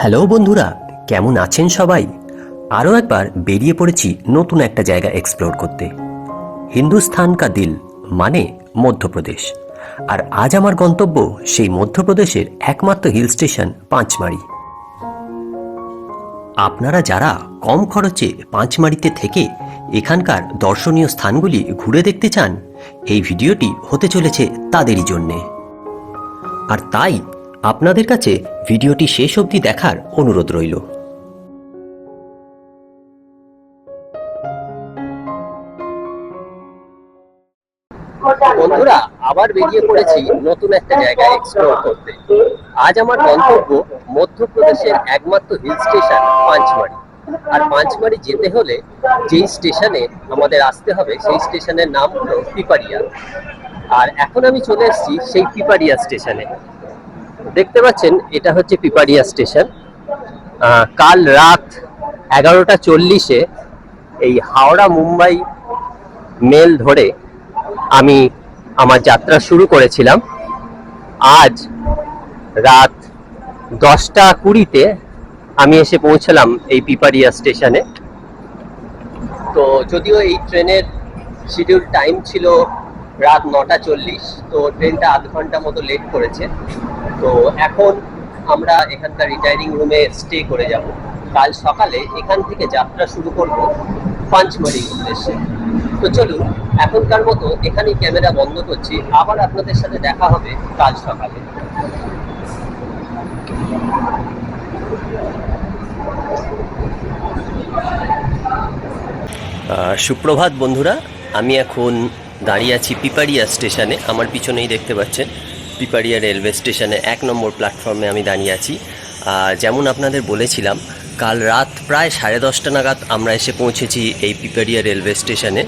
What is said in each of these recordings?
Hello বন্ধুরা, কেমন আছেন সবাই? আরও একবার বেরিয়ে পড়েছি নতুন একটা জায়গা এক্সপ্লোর করতে। হিন্দুস্থান কা দিল মানে মধ্যপ্রদেশ। আর আজ আমার গন্তব্য সেই মধ্যপ্রদেশের একমাত্র হিল স্টেশন পাঁচমারি। আপনারা যারা কম খরচে পাঁচমারিতে থেকে এখানকার দর্শনীয় স্থানগুলি ঘুরে দেখতে চান, এই ভিডিওটি হতে চলেছে তাদেরই জন্যে। আর তাই আপনাদের কাছে ভিডিওটি শেষ অবধি দেখার অনুরোধ রইল। বন্ধুরা, আবার বেরিয়ে পড়েছি নতুন একটা জায়গায় এক্সপ্লোর করতে। আজ আমার গন্তব্য মধ্যপ্রদেশের একমাত্র হিল স্টেশন পাঁচমারি আর পাঁচমারি যেতে হলে যেই স্টেশনে আমাদের আসতে হবে, সেই স্টেশনের নাম হলো পিপারিয়া। আর এখন আমি চলে এসেছি সেই পিপারিয়া স্টেশনে দেখতে পাচ্ছেন, এটা হচ্ছে পিপারিয়া স্টেশন। কাল রাত এগারোটা চল্লিশে এই হাওড়া মুম্বাই মেল ধরে আমি আমার যাত্রা শুরু করেছিলাম। আজ রাত দশটা কুড়িতে আমি এসে পৌঁছলাম এই পিপারিয়া স্টেশনে। তো যদিও এই ট্রেনের শিডিউল টাইম ছিল রাত নটা চল্লিশ, তো ট্রেনটা আধ ঘণ্টা মতো লেট করেছে। তো এখন আমরা এখানকার রিটায়ারিং রুমে স্টে করে যাব। কাল সকালে এখান থেকে যাত্রা শুরু করব পাঁচমারির উদ্দেশ্যে। তো চলুন, এখনকার মতো এখানেই ক্যামেরা বন্ধ করছি। আবার আপনাদের সাথে দেখা হবে কাল সকালে। সুপ্রভাত বন্ধুরা, আমি এখন দাঁড়িয়ে আছি পিপারিয়া স্টেশনে। আমার পিছনেই দেখতে পাচ্ছেন পিপারিয়া রেলওয়ে স্টেশনে এক নম্বর প্ল্যাটফর্মে আমি দাঁড়িয়ে আছি। যেমন আপনাদের বলেছিলাম, কাল রাত প্রায় সাড়ে দশটা নাগাদ আমরা এসে পৌঁছেছি এই পিপারিয়া রেলওয়ে স্টেশনে।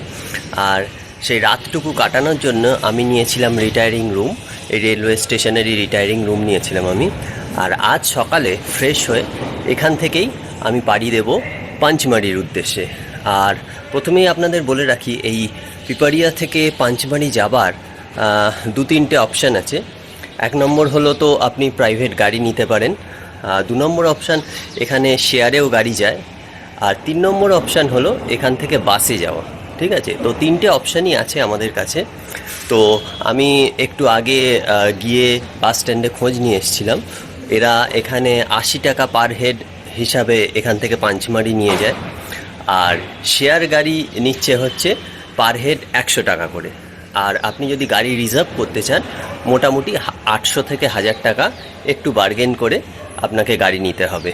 আর সেই রাতটুকু কাটানোর জন্য আমি নিয়েছিলাম রিটায়ারিং রুম এই রেলওয়ে স্টেশনেরই রিটায়ারিং রুম নিয়েছিলাম আমি। আর আজ সকালে ফ্রেশ হয়ে এখান থেকেই আমি পাড়ি দেব পাঞ্চমারির উদ্দেশ্যে। আর প্রথমেই আপনাদের বলে রাখি, এই পিপারিয়া থেকে পাঞ্চমারি যাবার দু তিনটে অপশান আছে। এক নম্বর হলো তো আপনি প্রাইভেট গাড়ি নিতে পারেন। দু নম্বর অপশান এখানে শেয়ারেও গাড়ি যায়। আর তিন নম্বর অপশান হলো এখান থেকে বাসে যাওয়া। ঠিক আছে? তো তিনটে অপশানই আছে আমাদের কাছে। তো আমি একটু আগে গিয়ে বাস স্ট্যান্ডে খোঁজ নিয়ে এসেছিলাম। এরা এখানে আশি টাকা পার হেড হিসাবে এখান থেকে পাঞ্চমারি নিয়ে যায়। আর শেয়ার গাড়ি নিচ্ছে হচ্ছে পার হেড একশো টাকা করে। আর আপনি যদি গাড়ি রিজার্ভ করতে চান মোটামুটি আটশো থেকে হাজার টাকা একটু বার্গেন করে আপনাকে গাড়ি নিতে হবে।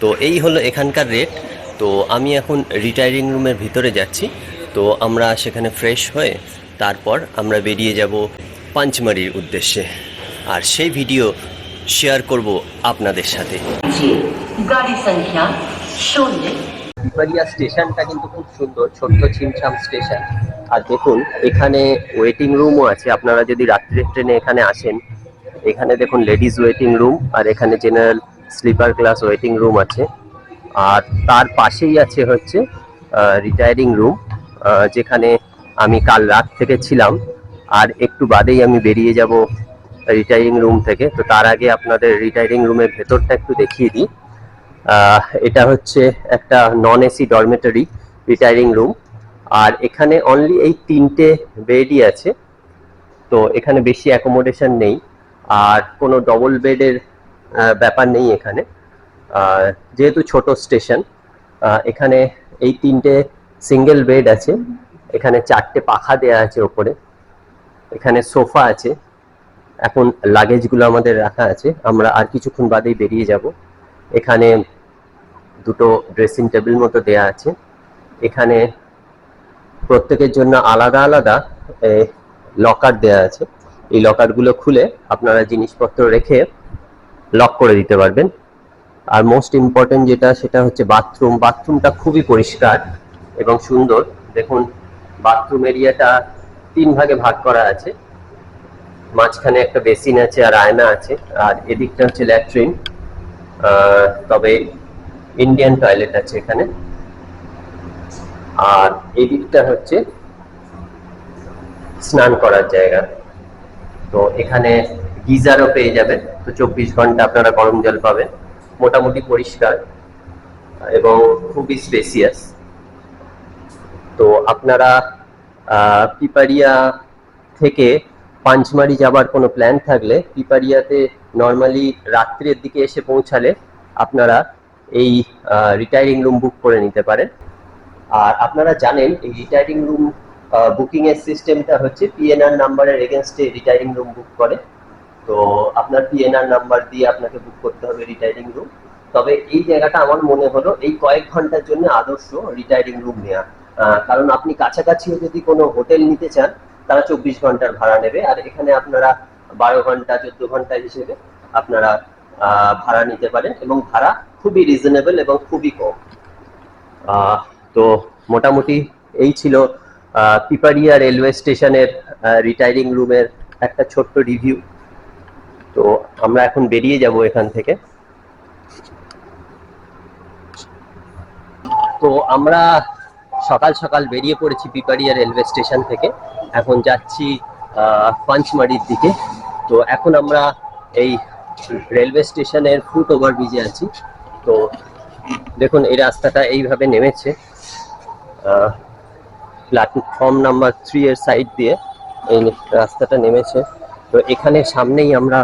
তো এই হলো এখানকার রেট তো আমি এখন রিটায়ারিং রুমের ভিতরে যাচ্ছি। তো আমরা সেখানে ফ্রেশ হয়ে তারপর আমরা বেরিয়ে যাব পাঞ্চমারির উদ্দেশ্যে। আর সেই ভিডিও শেয়ার করব আপনাদের সাথে। স্টেশনটা কিন্তু খুব সুন্দর ছোট্ট ছিমছাম স্টেশন। আর দেখুন, এখানে ওয়েটিং রুমও আছে। আপনারা যদি রাত্রের ট্রেনে এখানে আসেন, এখানে দেখুন লেডিস ওয়েটিং রুম আর এখানে general sleeper class waiting room আছে। আর তার পাশেই আছে হচ্ছে রিটায়ারিং রুম যেখানে আমি কাল রাত থেকে ছিলাম। আর একটু বাদেই আমি বেরিয়ে যাব রিটায়ারিং রুম থেকে। তো তার আগে আপনাদের রিটায়ারিং রুমের ভেতরটা একটু দেখিয়ে দিই। এটা হচ্ছে একটা non AC dormitory retiring room আর এখানে অনলি এই তিনটে বেডই আছে। তো এখানে বেশি অ্যাকোমোডেশন নেই। আর কোনো ডবল বেডের ব্যাপার নেই এখানে। যেহেতু ছোট স্টেশন এখানে এই তিনটে সিঙ্গেল বেড আছে। এখানে চারটে পাখা দেয়া আছে ওপরে। এখানে সোফা আছে। এখন লাগেজগুলো আমাদের রাখা আছে। আমরা আর কিছুক্ষণ বাদেই বেরিয়ে যাব। এখানে দুটো ড্রেসিং টেবিল মতো দেয়া আছে। এখানে প্রত্যেকের জন্য আলাদা আলাদা লকার দেয়া আছে। এই লকারগুলো খুলে আপনারা জিনিসপত্র রেখে লক করে দিতে পারবেন। আর মোস্ট ইম্পর্টেন্ট যেটা, সেটা হচ্ছে বাথরুম বাথরুমটা খুবই পরিষ্কার এবং সুন্দর। দেখুন বাথরুম এরিয়াটা তিন ভাগে ভাগ করা আছে। মাঝখানে একটা বেসিন আছে আর আয়না আছে। আর এদিকটা হচ্ছে ল্যাট্রিন তবে ইন্ডিয়ান টয়লেট আছে এখানে। আর এদিকটা হচ্ছে স্নান করার জায়গা। তো এখানে গিজারও পেয়ে যাবেন তো চব্বিশ ঘণ্টা আপনারা গরম জল পাবেন। মোটামুটি পরিষ্কার এবং খুবই স্পেসিয়াস তো আপনারা পিপারিয়া থেকে পাঞ্চমারি যাবার কোনো প্ল্যান থাকলে পিপারিয়াতে নর্মালি রাত্রের দিকে এসে পৌঁছালে আপনারা এই রিটায়ারিং রুম বুক করে নিতে পারেন। আর আপনারা জানেন, এই রিটায়ারিং রুম বুকিং এর সিস্টেমটা হচ্ছে পিএনআর নাম্বারের এগেনস্টে রিটায়ারিং রুম বুক করে। তো আপনার পিএনআর নাম্বার দিয়ে আপনাকে বুক করতে হবে রিটায়ারিং রুম তবে এই জায়গাটা আমার মনে হলো, এই কয়েক ঘণ্টার জন্য আদর্শ রিটায়ারিং রুম নেওয়া কারণ আপনি কাছাকাছিও যদি কোনো হোটেল নিতে চান, তারা চব্বিশ ঘণ্টার ভাড়া নেবে। আর এখানে আপনারা বারো ঘণ্টা, চোদ্দ ঘণ্টা হিসেবে আপনারা ভাড়া নিতে পারেন। এবং ভাড়া খুবই রিজনেবল এবং খুবই কম। তো মোটামুটি এই ছিল পিপারিয়া রেলওয়ে স্টেশনের রিটায়ারিং রুমের একটা ছোট্ট রিভিউ তো আমরা এখন বেরিয়ে যাব এখান থেকে। তো আমরা সকাল সকাল বেরিয়ে পড়েছি পিপারিয়া রেলওয়ে স্টেশন থেকে। এখন যাচ্ছি পাঞ্চমারির দিকে। তো এখন আমরা এই রেলওয়ে স্টেশনের ফুট ওভার ব্রিজে আছি। তো দেখুন, এই রাস্তাটা এইভাবে নেমেছে। প্ল্যাটফর্ম নাম্বার থ্রি এর সাইড দিয়ে এই রাস্তাটা নেমেছে। তো এখানে সামনেই আমরা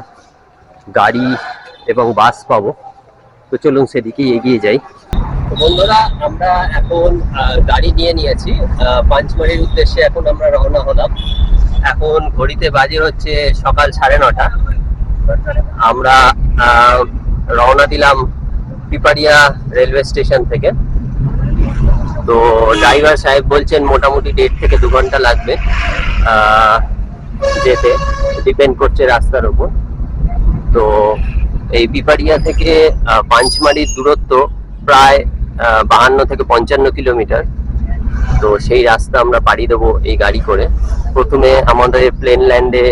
গাড়ি এবং বাস পাবো। তো চলুন সেদিকেই এগিয়ে যাই। বন্ধুরা, আমরা এখন গাড়ি নিয়ে নিয়েছি। পাঁচমারির উদ্দেশ্যে এখন আমরা রওনা হলাম। এখন ঘড়িতে বাজে হচ্ছে সকাল সাড়ে নটা। আমরা রওনা দিলাম পিপারিয়া রেলওয়ে স্টেশন থেকে। তো ড্রাইভার সাহেব বলছেন মোটামুটি দেড় থেকে দু ঘণ্টা লাগবে যেতে। ডিপেন্ড করছে রাস্তার উপর তো এই পিপারিয়া থেকে পাঞ্চমারির দূরত্ব প্রায় বাহান্ন থেকে পঞ্চান্ন কিলোমিটার। তো সেই রাস্তা আমরা পাড়ি দেবো এই গাড়ি করে। প্রথমে আমাদের প্লেন ল্যান্ডে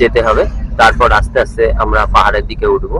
যেতে হবে, তারপর আস্তে আস্তে আমরা পাহাড়ের দিকে উঠবো।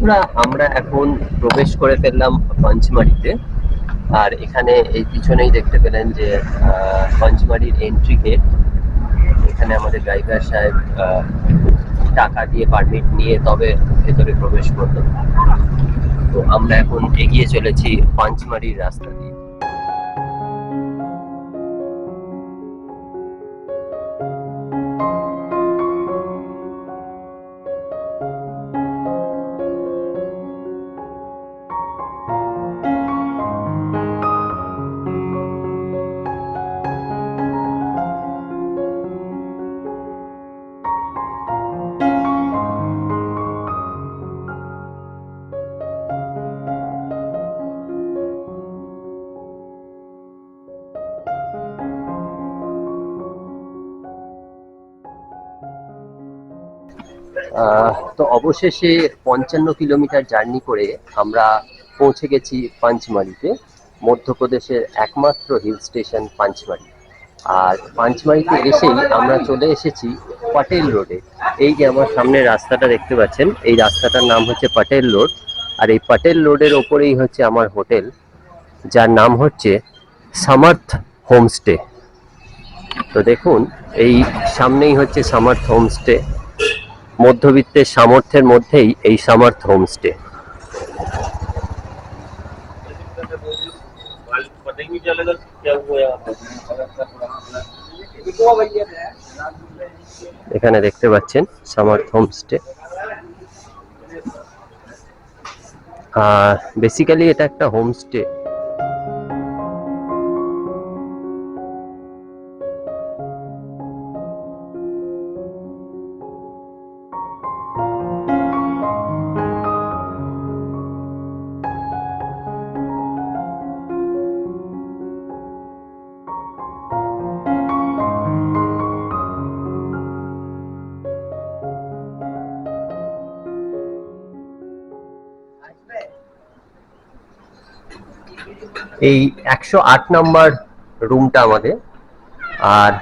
বন্ধুরা, আমরা এখন প্রবেশ করে ফেললাম পঞ্চমারিতে আর এখানে এই পিছনেই দেখতে পেলেন যে পঞ্চমারির এন্ট্রি গেট এখানে আমাদের ড্রাইভার সাহেব টাকা দিয়ে পারমিট নিয়ে তবে ভেতরে প্রবেশ করল। তো আমরা এখন এগিয়ে চলেছি পঞ্চমারির রাস্তা দিয়ে। তো অবশেষে পঞ্চান্ন কিলোমিটার জার্নি করে আমরা পৌঁছে গেছি পাঞ্চমারিতে। মধ্যপ্রদেশের একমাত্র হিল স্টেশন পাঞ্চমারি। আর পাঞ্চমারিতে এসেই আমরা চলে এসেছি পাটেল রোডে। এই যে আমার সামনে রাস্তাটা দেখতে পাচ্ছেন, এই রাস্তাটার নাম হচ্ছে পাটেল রোড। আর এই পাটেল রোডের ওপরেই হচ্ছে আমার হোটেল, যার নাম হচ্ছে সামার্থ হোমস্টে। তো দেখুন, এই সামনেই হচ্ছে সামার্থ হোমস্টে। মধ্যবিত্তের সামর্থ্যের মধ্যেই এই সামার্থ হোমস্টে এখানে দেখতে পাচ্ছেন সামার্থ হোমস্টে আর বেসিক্যালি এটা একটা হোমস্টে এই একশো আট নাম্বার রুমটা আমাদের। আর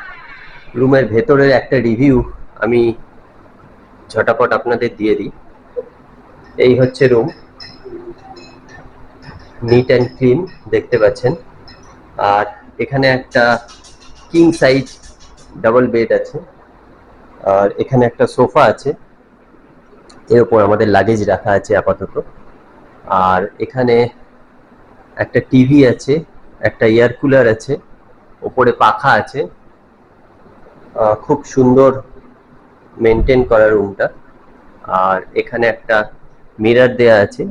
রুমের ভেতরের একটা রিভিউ আমি ঝটাপট আপনাদের দিয়ে দিই। এই হচ্ছে রুম নিট অ্যান্ড ক্লিন দেখতে পাচ্ছেন। আর এখানে একটা কিং সাইজ ডাবল বেড আছে। আর এখানে একটা সোফা আছে। এর উপর আমাদের লাগেজ রাখা আছে আপাতত। আর এখানে একটা টিভি আছে, একটা এয়ার কুলার আছে, ওপরে পাখা আছে। খুব সুন্দর মেনটেন করা রুমটা আর এখানে একটা মিরর দেয়া আছে।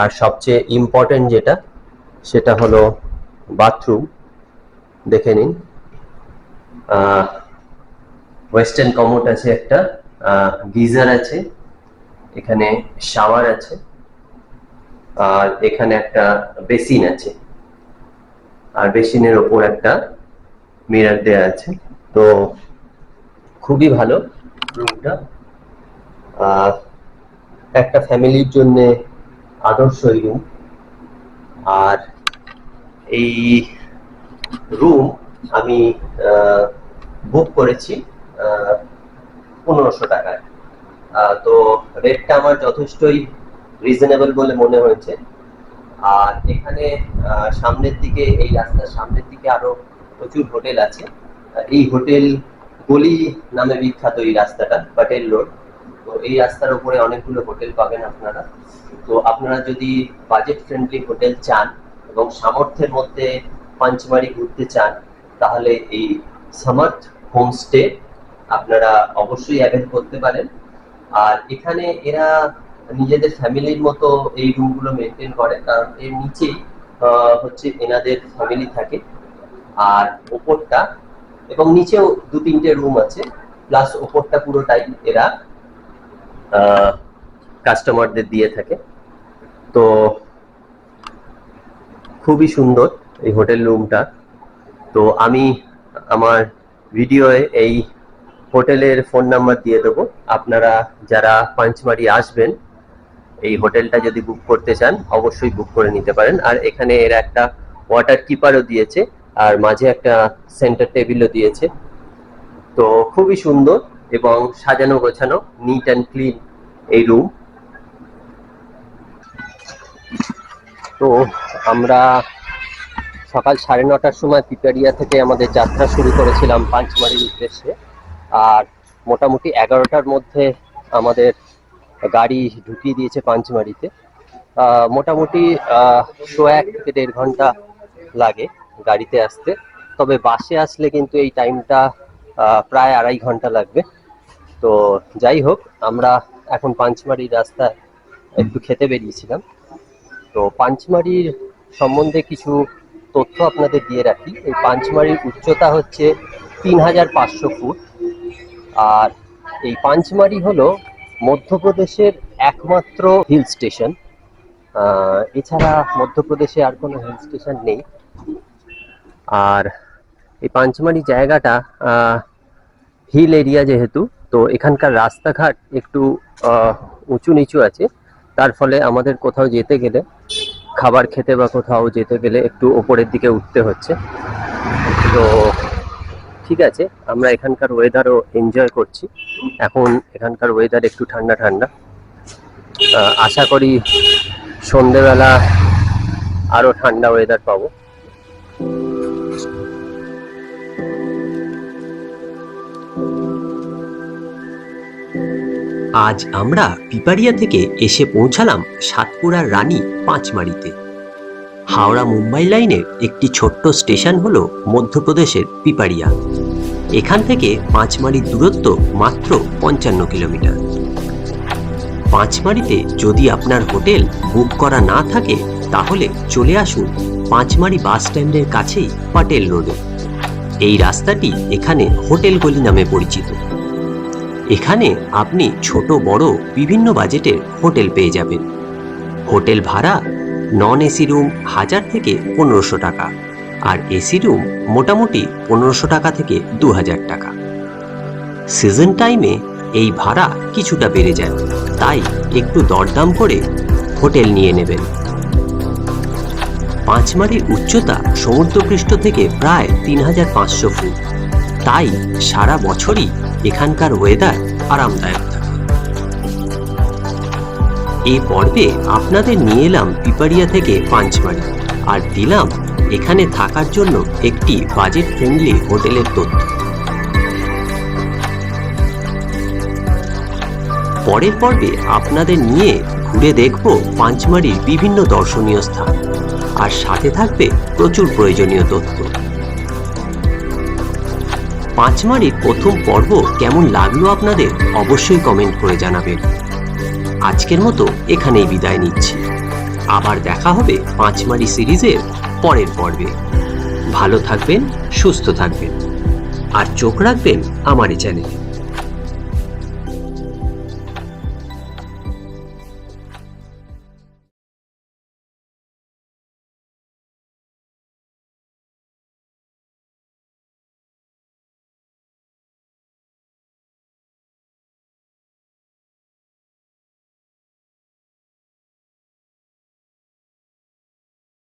আর সবচেয়ে ইম্পর্টেন্ট যেটা, সেটা হলো বাথরুম দেখে নিন। ওয়েস্টার্ন কমোট আছে একটা গিজার আছে, এখানে শাওয়ার আছে। আর এখানে একটা বেসিন আছে। আর বেসিনের ওপর একটা মিরার দেয়া আছে। তো খুবই ভালো রুমটা। আর একটা ফ্যামিলির জন্য আদর্শ রুম আর এই রুম আমি বুক করেছি পনেরোশো টাকায়। তো রেটটা আমার যথেষ্টই রিজনেবল বলে মনে হয়েছে। আর এখানে সামনের দিকে, এই রাস্তার সামনের দিকে আরও প্রচুর হোটেল আছে। এই হোটেল গলি নামে বিখ্যাত এই রাস্তাটা পাটেল রোড তো এই রাস্তার উপরে অনেকগুলো হোটেল পাবেন আপনারা। তো আপনারা যদি বাজেট ফ্রেন্ডলি হোটেল চান এবং সামর্থ্যের মধ্যে পাঞ্চমারি ঘুরতে চান, তাহলে এই সামার্থ হোমস্টে আপনারা অবশ্যই অ্যাভেল করতে পারেন। আর এখানে এরা নিজেদের ফ্যামিলির মতো এই রুমগুলো মেনটেন করে, কারণ এর নিচেই হচ্ছে এনাদের ফ্যামিলি থাকে। আর ওপরটা, এবং নিচেও দু তিনটে রুম আছে প্লাস ওপরটা পুরোটাই এরা কাস্টমারদের দিয়ে থাকে। তো খুবই সুন্দর এই হোটেল রুমটা তো আমি আমার ভিডিওয়ে এই হোটেলের ফোন নাম্বার দিয়ে দেবো। আপনারা যারা পাঞ্চমারি আসবেন এই হোটেলটা যদি বুক করতে চান, অবশ্যই বুক করে নিতে পারেন। আর এখানে এরা একটা ওয়াটার কিপারও দিয়েছে, আর মাঝে একটা সেন্টার টেবিলও দিয়েছে। তো খুবই সুন্দর এবং সাজানো গোছানো নিট অ্যান্ড ক্লিন এই রুম তো আমরা সকাল সাড়ে নটার সময় পিপারিয়া থেকে আমাদের যাত্রা শুরু করেছিলাম পাঁচমারির উদ্দেশ্যে। আর মোটামুটি এগারোটার মধ্যে আমাদের গাড়ি ঢুকিয়ে দিয়েছে পাঞ্চমারিতে মোটামুটি শো এক থেকে দেড় ঘণ্টা লাগে গাড়িতে আসতে। তবে বাসে আসলে কিন্তু এই টাইমটা প্রায় আড়াই ঘণ্টা লাগবে। তো যাই হোক, আমরা এখন পাঞ্চমারির রাস্তায় একটু খেতে বেরিয়েছিলাম। তো পাঞ্চমারির সম্বন্ধে কিছু তথ্য আপনাদের দিয়ে রাখি। এই পাঞ্চমারির উচ্চতা হচ্ছে তিন হাজার পাঁচশো ফুট। আর এই পাঞ্চমারি হলো মধ্যপ্রদেশের একমাত্র হিল স্টেশন এছাড়া মধ্যপ্রদেশে আর কোনো হিল স্টেশন নেই। আর এই পাঁচমারি জায়গাটা হিল এরিয়া যেহেতু, তো এখানকার রাস্তাঘাট একটু উঁচু নিচু আছে। তার ফলে আমাদের কোথাও যেতে গেলে, খাবার খেতে বা কোথাও যেতে গেলে একটু ওপরের দিকে উঠতে হচ্ছে। তো ঠিক আছে, আমরা এখানকার ওয়েদারও এনজয় করছি। এখন এখানকার ওয়েদার একটু ঠান্ডা ঠান্ডা। আশা করি সন্ধেবেলা আরও ঠান্ডা ওয়েদার পাবো। আজ আমরা পিপারিয়া থেকে এসে পৌঁছালাম সাতপুরার রানী পাঁচমারিতে। হাওড়া মুম্বাই লাইনের একটি ছোট্ট স্টেশন হলো মধ্যপ্রদেশের পিপারিয়া। এখান থেকে পাঁচমারির দূরত্ব মাত্র পঞ্চান্ন কিলোমিটার। পাঁচমারিতে যদি আপনার হোটেল বুক করা না থাকে, তাহলে চলে আসুন পাঁচমারি বাস স্ট্যান্ডের কাছেই পাটেল রোডে। এই রাস্তাটি এখানে হোটেল গলি নামে পরিচিত। এখানে আপনি ছোট, বড়, বিভিন্ন বাজেটের হোটেল পেয়ে যাবেন। হোটেল ভাড়া নন এসি রুম হাজার থেকে পনেরোশো টাকা। আর এসি রুম মোটামুটি পনেরোশো টাকা থেকে দু হাজার টাকা সিজন টাইমে এই ভাড়া কিছুটা বেড়ে যায়, তাই একটু দরদাম করে হোটেল নিয়ে নেবেন। পাঁচমারির উচ্চতা সমুদ্রপৃষ্ঠ থেকে প্রায় তিন হাজার পাঁচশো ফুট, তাই সারা বছরই এখানকার ওয়েদার আরামদায়ক থাকে। এই পর্বে আপনাদের নিয়ে এলাম পিপারিয়া থেকে পাঁচমারি, আর দিলাম এখানে থাকার জন্য একটি বাজেট ফ্রেন্ডলি হোটেলের তথ্য। পরের পর্বে আপনাদের নিয়ে ঘুরে দেখব পাঁচমারির বিভিন্ন দর্শনীয় স্থান। আর সাথে থাকবে প্রচুর প্রয়োজনীয় তথ্য। পাঁচমারির প্রথম পর্ব কেমন লাগল আপনাদের অবশ্যই কমেন্ট করে জানাবেন। আজকের মতো এখানেই বিদায় নিচ্ছি। আবার দেখা হবে পাঁচমারি সিরিজের পরের পর্বে। ভালো থাকবেন, সুস্থ থাকবেন। আর চোখ রাখবেন আমার এই চ্যানেলে।